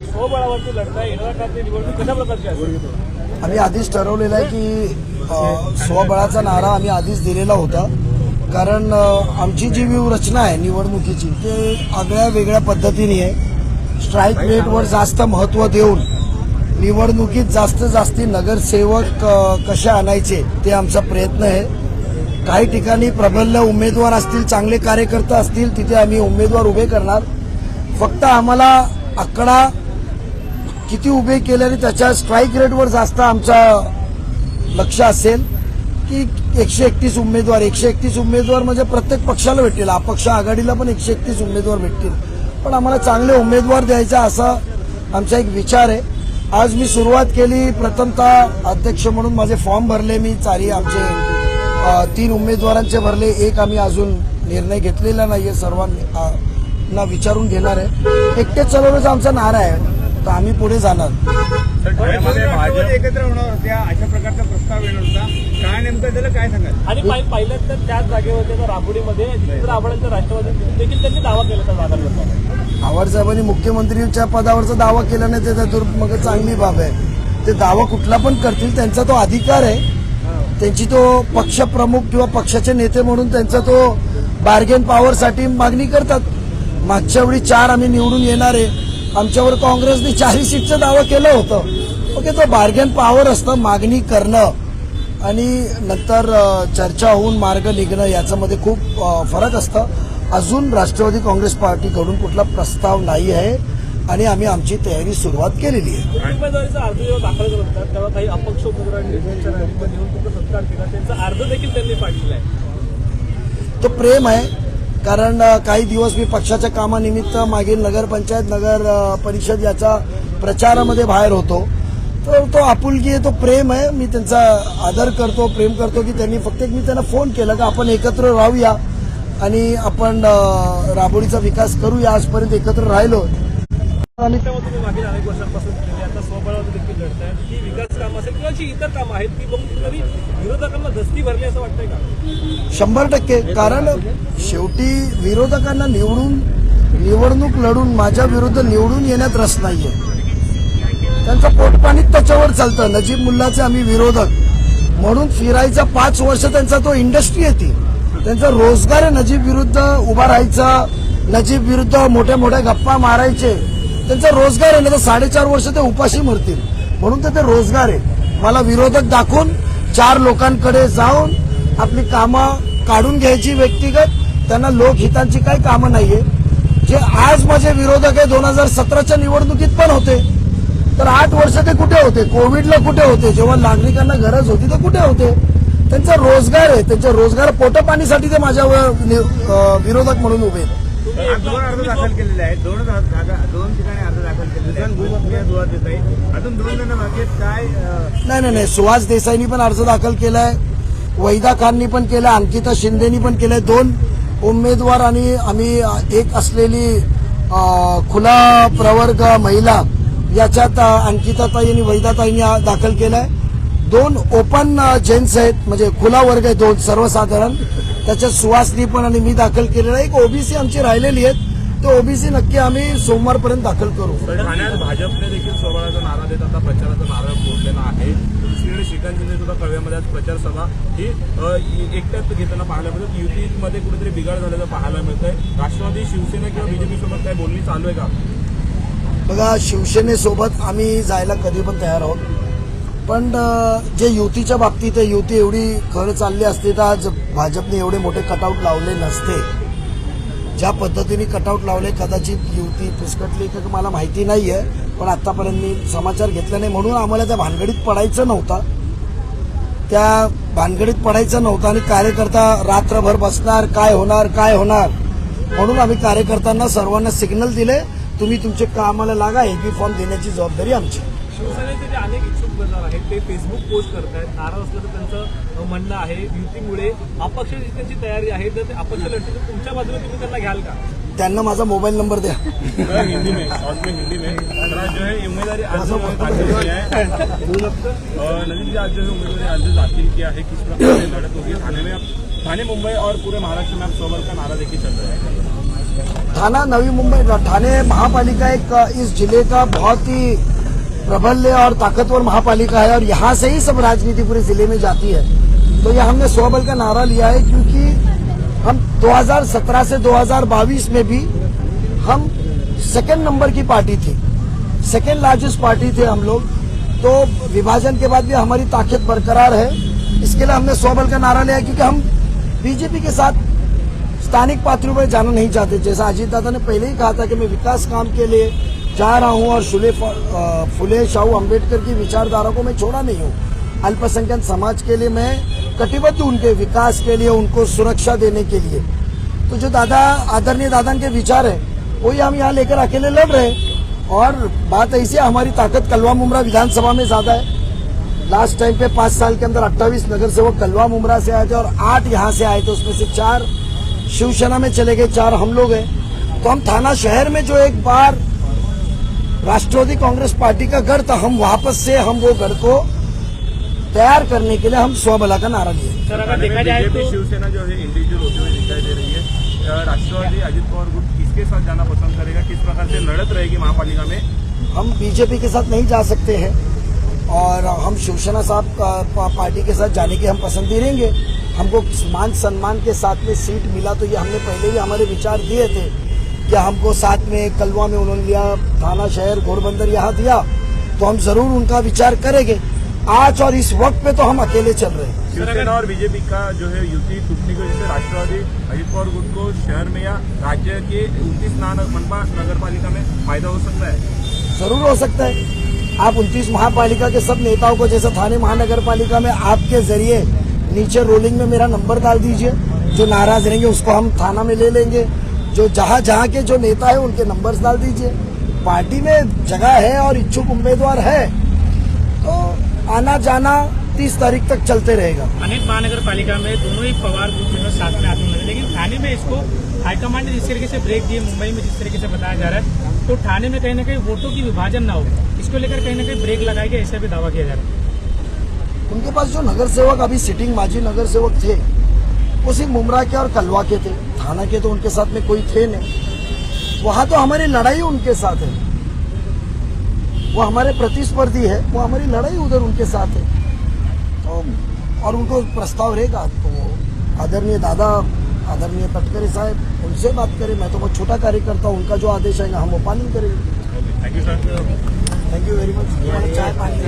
स्वबळावरती काळातली निवडणूक कशा प्रकारची असेल? आम्ही आधीच ठरवलेलं आहे की स्वबळाचा नारा आम्ही आधीच दिलेला होता. कारण आमची जी व्यूहरचना आहे निवडणुकीची ते आगळ्या वेगळ्या पद्धतीने आहे. स्ट्राईक रेटवर जास्त महत्त्व देऊन निवडणुकीत जास्त जास्ती नगरसेवक कसे आणायचे ते आमचा प्रयत्न आहे. काही ठिकाणी प्रबल्य उमेदवार असतील चांगले कार्यकर्ते असतील तिथे आम्ही उमेदवार उभे करणार. फक्त आम्हाला आकडा किती उभे केले आणि त्याच्या स्ट्राईक रेटवर जास्त आमचा लक्ष असेल की एकशे एकतीस उमेदवार एकशे एकतीस उमेदवार म्हणजे प्रत्येक पक्षाला भेटतील. अपक्ष आघाडीला पण एकशे एकतीस उमेदवार भेटतील. पण आम्हाला चांगले उमेदवार द्यायचा असा आमचा एक विचार आहे. आज मी सुरुवात केली. प्रथमतः अध्यक्ष म्हणून माझे फॉर्म भरले मी. चारी आमचे तीन उमेदवारांचे भरले. एक आम्ही अजून निर्णय घेतलेला नाहीये. सर्वांनी ना विचारून घेणार आहे. एकटेच चालवण्याचा आमचा नारा आहे. तर आम्ही पुढे जाणार. एकत्र होणार होत्या अशा प्रकारचा प्रस्ताव येणार होता. काय नेमकं त्याला काय सांगाल? आणि पाहि- पाहिलं तर त्याच जागेवरती आता राबोडीमध्ये आव्हाडांच्या राष्ट्रवादी देखील त्यांनी दावा केला त्या जागांवर आव्हाड साहेबांनी मुख्यमंत्रीच्या पदावरचा दावा केला नाही त्याचा दुर्मग चांगली बाब आहे. ते दावा कुठला पण करतील त्यांचा तो अधिकार आहे. त्यांची तो पक्षप्रमुख किंवा पक्षाचे नेते म्हणून त्यांचा तो बार्गेन पॉवरसाठी मागणी करतात. मागच्या वेळी चार आम्ही निवडून येणार आहे. आमच्यावर काँग्रेसने चारही सीटचा दावा केलं होतं. ओके तो बार्गेन पॉवर असतं मागणी करणं आणि नंतर चर्चा होऊन मार्ग निघणं याच्यामध्ये खूप फरक असतं. अजून राष्ट्रवादी काँग्रेस पार्टीकडून कुठला प्रस्ताव नाही आहे आणि आम्ही आमची तयारी सुरुवात केलेली आहे. उमेदवारीचा अर्ज जेव्हा दाखल करत होतात तेव्हा काही अपक्ष उमेदवारांनी त्यांच्या रॅलीमध्ये येऊन तुमचा सत्कार केला. त्यांचा अर्ज देखील त्यांनी पाठवला आहे. तो प्रेम आहे. कारण काही दिवस मी पक्षाच्या कामानिमित्त मागील नगरपंचायत नगर परिषद याचा प्रचारामध्ये बाहेर होतो. तर तो आपुलकी आहे तो प्रेम आहे. मी त्यांचा आदर करतो प्रेम करतो की त्यांनी फक्त एक मी त्यांना फोन केला की आपण एकत्र राहूया आणि आपण राबोडीचा विकास करूया. आजपर्यंत एकत्र राहिलो मागील अनेक वर्षांपासून केली आता स्वबळावरती देखील लढताय. ती विकास कामं असेल किंवा जी इतर कामं आहेत ती बघून कुठेतरी विरोधकांना दस्ती भरली असं वाटतंय का? शंभर टक्के. कारण शेवटी विरोधकांना निवडून निवडणूक लढून माझ्या विरुद्ध निवडून येण्यात रस नाहीये. त्यांचं पोटपाणीच त्याच्यावर चालतं. नजीब मुल्लाचे आम्ही विरोधक. म्हणून फिरायचा पाच वर्ष त्यांचा तो इंडस्ट्री आहे ती. त्यांचा रोजगार नजीब विरुद्ध उभा राहायचा नजीब विरुद्ध मोठ्या मोठ्या गप्पा मारायचे. त्यांचा रोजगार आहे ना तर साडेचार वर्ष ते उपाशी मरतील. म्हणून तर ते रोजगार आहे. मला विरोधक दाखवून चार लोकांकडे जाऊन आपली कामं काढून घ्यायची व्यक्तिगत. त्यांना लोकहितांची काही कामं नाहीये. जे आज माझे विरोधक आहे दोन हजार सतराच्या निवडणुकीत पण होते. तर आठ वर्ष ते कुठे होते? कोविडला कुठे होते? जेव्हा नागरिकांना गरज होती ते कुठे होते? त्यांचा रोजगार आहे. त्यांच्या रोजगार पोटपाणीसाठी ते माझ्यावर विरोधक म्हणून उभे आहेत. दोन अर्ज दाखल केलेले आहेत. दोन दोन ठिकाणी अर्ज दाखल केलेले आहेत. आहे अजून दोन जण बाकी काय नाही नाही नाही. सुहास देसाईंनी पण अर्ज दाखल केलाय. वैदा खाननी पण केलाय. अंकिता शिंदेनी पण केलाय. दोन उमेदवार आणि आम्ही एक असलेली खुला प्रवर्ग महिला याच्यात अंकिताताई आणि वैदाताईंनी दाखल केलाय. दोन ओपन जेंट्स आहेत. म्हणजे खुला वर्ग आहे दोन सर्वसाधारण. त्याच्यात सुहासनी पण आणि मी दाखल केलेला आहे. एक ओबीसी आमची राहिलेली आहेत. ते ओबीसी नक्की आम्ही सोमवारपर्यंत दाखल करू. ठाण्यात भाजपने देखील स्वबळाचा नारा देत आता प्रचाराचा नारा फोडलेला आहे. दुसरीकडे श्रीकांत शिंदे सुद्धा कळव्यामध्ये आज प्रचार सभा ही एकट्यात घेताना पाहायला मिळतं. युतीमध्ये कुठेतरी बिघाड झाल्याचं पाहायला मिळतंय. राष्ट्रवादी शिवसेना किंवा बीजेपी सोबत काय बोलणी चालू आहे का? बघा शिवसेनेसोबत आम्ही जायला कधी पण तयार आहोत. पण जे युतीच्या बाबतीत आहे युती एवढी खरं चालली असते तर आज भाजपने एवढे मोठे कटआउट लावले नसते. ज्या पद्धतीने कटआउट लावले कदाचित युती पुसकटली का मला माहिती नाही आहे पण आतापर्यंत मी समाचार घेतला नाही म्हणून आम्हाला त्या भानगडीत पडायचं नव्हतं. त्या भानगडीत पडायचं नव्हतं आणि कार्यकर्ता रात्रभर बसणार काय होणार काय होणार? म्हणून आम्ही कार्यकर्त्यांना सर्वांना सिग्नल दिले तुम्ही तुमचे कामाला लागा हे फॉर्म देण्याची जबाबदारी आमची. शिवसेनेचे जे अनेक इच्छुक उमेदवार आहेत ते फेसबुक पोस्ट करतायत. नाराज असल्याचं त्यांचं म्हणणं आहे. युतीमुळे अपक्ष त्यांची तयारी आहे तर ते अपक्ष लढतील. तर तुमच्या बाजूने तुम्ही त्यांना घ्याल का? त्यांना माझा मोबाईल नंबर द्या. हिंदी में शॉर्ट में हिंदी में आज जो है उम्मीदवारी अर्ज दाखिल किया है नजीब जी आज जो है उम्मीदवारी अर्ज दाखिल किया है किस प्रकार से लड़त होगी? थाने में अब थाने मुंबई और पूरे महाराष्ट्र में अब स्वबल का नारा देखिए चल रहा है। थाना नवी मुंबई ठाणे महापालिका एक इस जिले का बहुत ही प्रबल्य और ताकतवर महापालिका है और यहाँ से ही सब राजनीति पूरे ज़िले में जाती है। तो ये हमने स्वबल का नारा लिया है क्योंकि हम 2017 से 2022 में भी हम सेकंड नंबर की पार्टी थी। सेकंड लार्जेस्ट पार्टी थे हम लोग। तो विभाजन के बाद भी हमारी ताकत बरकरार है। इसके लिए हमने स्वबल का नारा लिया क्योंकि हम बीजेपी के साथ स्थानिक पात्रों पर जाना नहीं चाहते। जैसा अजीत दादा ने पहले ही कहा था कि मैं विकास काम के लिए जा रहा हूँ और शुले फुले शाहू अंबेडकर की विचारधारा को मैं छोड़ा नहीं हूँ। अल्पसंख्यक समाज के लिए मैं कटिबद्ध उनके विकास के लिए, उनको सुरक्षा देने के लिए। तो जो दादा, आदरणीय दादा के विचार है, वही हम यहाँ लेकर अकेले लड़ रहे हैं। और बात ऐसी है, हमारी ताकत कलवा मुमरा विधानसभा में ज़्यादा है। लास्ट टाइम पे पाँच साल के अंदर 28 नगर सेवक कलवा मुमरा से आए थे और आठ यहाँ से आए थे, उसमें से चार शिवसेना में चले गए, चार हम लोग हैं। तो हम थाना शहर में जो एक बार राष्ट्रवादी कांग्रेस पार्टी का गढ़ था हम वापस से हम वो गढ़ को तैयार करने के लिए हम स्वबला का नारा लिए। सर अगर देखा जाए तो शिवसेना जो है इंडिविजुअल होते हुए दिखाई दे रही है। राष्ट्रवादी अजित पवार गुट किसके साथ जाना पसंद करेगा? किस प्रकार से लड़त रहेगी महापालिका में? हम बीजेपी के साथ नहीं जा सकते हैं और हम शिवसेना साहब का पा- पार्टी के साथ जाने की हम पसंद ही रहेंगे हमको मान सम्मान के साथ में सीट मिला तो ये हमने पहले ही हमारे विचार दिए थे कि हमको साथ में कलवा में उन्होंने लिया थाना शहर घोड़बंदर यहाँ दिया तो हम ज़रूर उनका विचार करेंगे। आज और इस वक्त पे तो हम अकेले चल रहे हैं। शिवसेना और बीजेपी का जो है युति टूटने की वजह से राष्ट्रवादी अजित पवार गुट को शहर में या राज्य के उनतीस मनपा नगर पालिका में फ़ायदा हो सकता है? ज़रूर हो सकता है। आप उनतीस महापालिका के सब नेताओं को जैसे थाने महानगर पालिका में आपके ज़रिए नीचे रोलिंग में मेरा नंबर डाल दीजिए। जो नाराज़ रहेंगे उसको हम थाना में ले लेंगे। जो जहाँ जहाँ के जो नेता है उनके नंबर्स डाल दीजिए। पार्टी में जगह है और इच्छुक उम्मीदवार है तो आना जाना तीस तारीख तक चलते रहेगा। अनेक महानगर पालिका में दोनों ही पवार ग्रुप जो है साथ में आते हैं। लेकिन थाने में इसको हाईकमांड ने जिस तरीके से ब्रेक दिए मुंबई में जिस तरीके से बताया जा रहा है तो थाने में कहीं ना कहीं वोटों की विभाजन ना हो इसको लेकर कहीं ना कहीं ब्रेक लगाएगा ऐसा भी दावा किया जा रहा है। उनके पास जो नगर सेवक अभी सिटिंग माजी नगर सेवक थे वो सिर्फ़ मुमरा के और कलवा के थे। थाना के तो उनके साथ में कोई थे नहीं। वहाँ तो हमारी लड़ाई उनके साथ है। वो हमारे प्रतिस्पर्धी है। वो हमारी लड़ाई उधर उनके साथ है। तो और उनको प्रस्ताव रहेगा। तो आदरणीय दादा आदरणीय तटकरे साहब उनसे बात करें। मैं तो बहुत छोटा कार्यकर्ता हूँ। उनका जो आदेश आएगा हम वो पालन करेंगे। थैंक यू वेरी मच चाय पानी